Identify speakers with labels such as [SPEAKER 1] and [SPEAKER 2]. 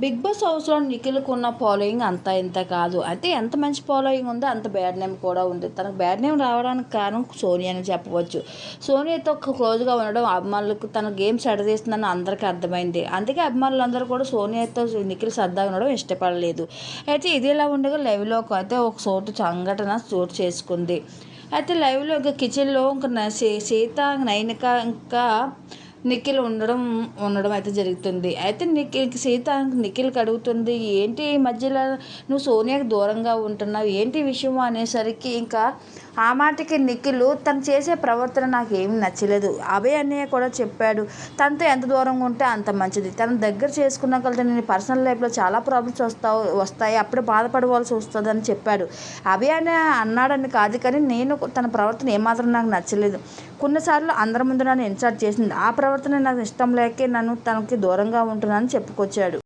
[SPEAKER 1] Big boss హౌస్లో నిఖిల్కి ఉన్న following అంత ఇంత కాదు. అయితే ఎంత మంచి ఫాలోయింగ్ ఉందో అంత బ్యాడ్ నేమ్ కూడా ఉంది. తనకు బ్యాడ్ నేమ్ రావడానికి కారణం సోనియా అని చెప్పవచ్చు. సోనియాతో క్లోజ్గా ఉండడం అభిమానులకు తన గేమ్ సెట్ చేస్తుందని అందరికీ అర్థమైంది. అందుకే అభిమానులు అందరూ కూడా సోనియాతో నిఖిల్ సరదాగా ఉండడం ఇష్టపడలేదు. అయితే ఇది ఇలా ఉండగా లైవ్లో అయితే ఒక చోటు సంఘటన చోటు చేసుకుంది. అయితే లైవ్లో ఇంకా కిచెన్లో ఇంకా సీత నైనిక ఇంకా నిఖిల్ ఉండడం ఉండడం అయితే జరుగుతుంది. అయితే నిఖిల్ సీత నిఖిల్ అడుగుతుంది ఏంటి ఈ మధ్యలో నువ్వు సోనియాకి దూరంగా ఉంటున్నావు? ఏంటి విషయం అనేసరికి ఇంకా ఆ మాటకి నిఖిల్ తను చేసే ప్రవర్తన నాకు ఏమి నచ్చలేదు. అభయ్ అన్నయ్య కూడా చెప్పాడు తనతో ఎంత దూరంగా ఉంటే అంత మంచిది. తన దగ్గర చేసుకున్నా కలితే నేను పర్సనల్ లైఫ్లో చాలా ప్రాబ్లమ్స్ వస్తావు వస్తాయి. అప్పుడు బాధపడవలసి అని చెప్పాడు. అభయ్ అన్నయ్య అన్నాడని కాదు కానీ నేను తన ప్రవర్తన ఏమాత్రం నాకు నచ్చలేదు. కొన్నిసార్లు అందరి ముందు నన్ను ఇన్సర్ట్ చేసింది. ఆ ప్రవర్తన నాకు ఇష్టం లేకే నన్ను తనకి దూరంగా ఉంటున్నానని చెప్పుకొచ్చాడు.